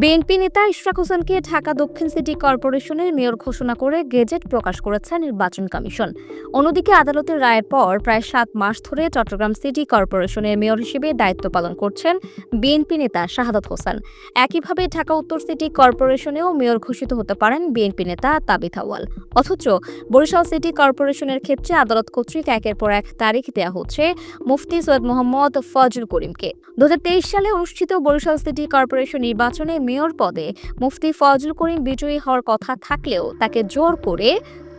BNP নেতা ইশরাক হোসেনকে ঢাকা দক্ষিণ সিটি কর্পোরেশনের মেয়র ঘোষণা করে গেজেট প্রকাশ করেছে নির্বাচন কমিশন। অন্যদিকে আদালতের রায়ের পর প্রায় সাত মাস ধরে চট্টগ্রাম সিটি কর্পোরেশনের মেয়র হিসেবে দায়িত্ব পালন করছেন বিএনপি নেতা শাহাদত হোসেন। একইভাবে ঢাকা উত্তর সিটি কর্পোরেশনেও মেয়র ঘোষিত হতে পারেন বিএনপি নেতা তাবিথ আওয়াল অথচ বরিশাল সিটি কর্পোরেশনের ক্ষেত্রে আদালত কর্তৃক একের পর এক তারিখ দেওয়া হচ্ছে মুফতি সৈয়দ মোহাম্মদ ফজল করিমকে। দু হাজার তেইশ সালে অনুষ্ঠিত বরিশাল সিটি কর্পোরেশন নির্বাচনে মেয়র পদে মুফতি ফজল করিম বিজয়ী হওয়ার কথা থাকলেও তাকে জোর করে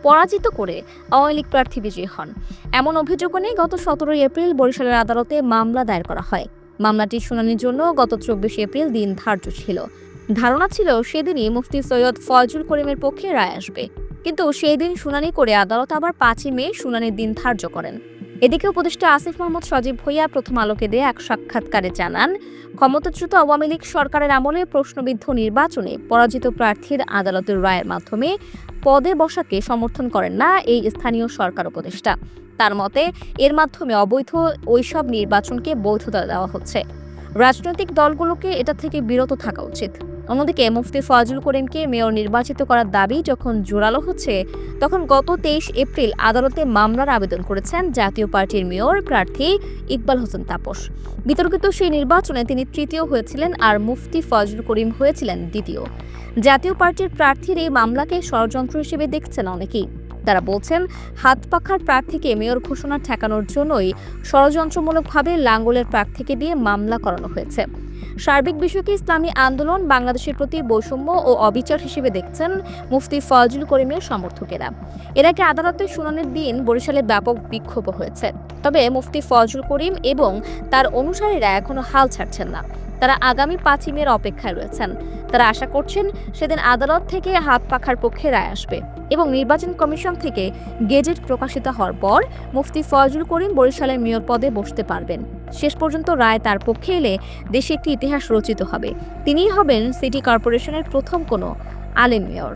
পরাজিত করে আওয়ামী লীগ প্রার্থী বিজয়ী হন। এমন অভিযোগ নিয়ে গত সতেরোই এপ্রিল বরিশালের আদালতে মামলা দায়ের করা হয়। মামলাটি শুনানির জন্য গত চব্বিশে এপ্রিল দিন ধার্য ছিল। ধারণা ছিল সেদিনই মুফতি সৈয়দ ফজল করিমের পক্ষে রায় আসবে। কিন্তু সেই দিন শুনানি করে আদালত আবার পাঁচই মে শুনানির দিন ধার্য করেন। এদিকে উপদেষ্টা আসিফ মোহাম্মদ সজীব ভুইয়া প্রথম আলোকে দিয়ে এক সাক্ষাৎকারে জানান, ক্ষমতাচ্যুত আওয়ামী লীগ সরকারের আমলে প্রশ্নবিদ্ধ নির্বাচনে পরাজিত প্রার্থীর আদালতের রায়ের মাধ্যমে পদে বসাকে সমর্থন করেন না এই স্থানীয় সরকার উপদেষ্টা। তার মতে, এর মাধ্যমে অবৈধ ওইসব নির্বাচনকে বৈধতা দেওয়া হচ্ছে। রাজনৈতিক দলগুলোকে এটা থেকে বিরত থাকা উচিত। অন্যদিকে মুফতি ফজল করিমকে মেয়র নির্বাচিত করার দাবি যখন জোরালো হচ্ছে, তখন গত তেইশ এপ্রিল আদালতে মামলার আবেদন করেছেন জাতীয় পার্টির মেয়র প্রার্থী ইকবাল হোসেন তাপস। বিতর্কিত সেই নির্বাচনে তিনি তৃতীয় হয়েছিলেন আর মুফতি ফজল করিম হয়েছিলেন দ্বিতীয়। জাতীয় পার্টির প্রার্থীর এই মামলাকে ষড়যন্ত্র হিসেবে দেখছেন অনেকেই। তারা বলছেন, হাত পাখার প্রার্থীকে মেয়র ঘোষণা ঠেকানোর জন্যই ষড়যন্ত্রমূলকভাবে লাঙ্গলের প্রার্থীকে দিয়ে মামলা করানো হয়েছে। সার্বিক বিষয়কে ইসলামী আন্দোলন বাংলাদেশের প্রতি বৈষম্য ও অবিচার হিসেবে দেখছেন মুফতি ফজল করিমের সমর্থকেরা। এর আগে আদালতের শুনানির দিন বরিশালে ব্যাপক বিক্ষোভ হয়েছে। তবে মুফতি ফজল করিম এবং তার অনুসারীরা এখনও হাল ছাড়ছেন না। তারা আগামী পাঁচই মের অপেক্ষায় রয়েছেন। তারা আশা করছেন সেদিন আদালত থেকে হাত পাখার পক্ষে রায় আসবে এবং নির্বাচন কমিশন থেকে গেজেট প্রকাশিত হওয়ার পর মুফতি ফজল করিম বরিশালের মেয়র পদে বসতে পারবেন। শেষ পর্যন্ত রায় তার পক্ষে এলে দেশে একটি ইতিহাস রচিত হবে। তিনিই হবেন সিটি কর্পোরেশনের প্রথম কোনো আলেম মেয়র।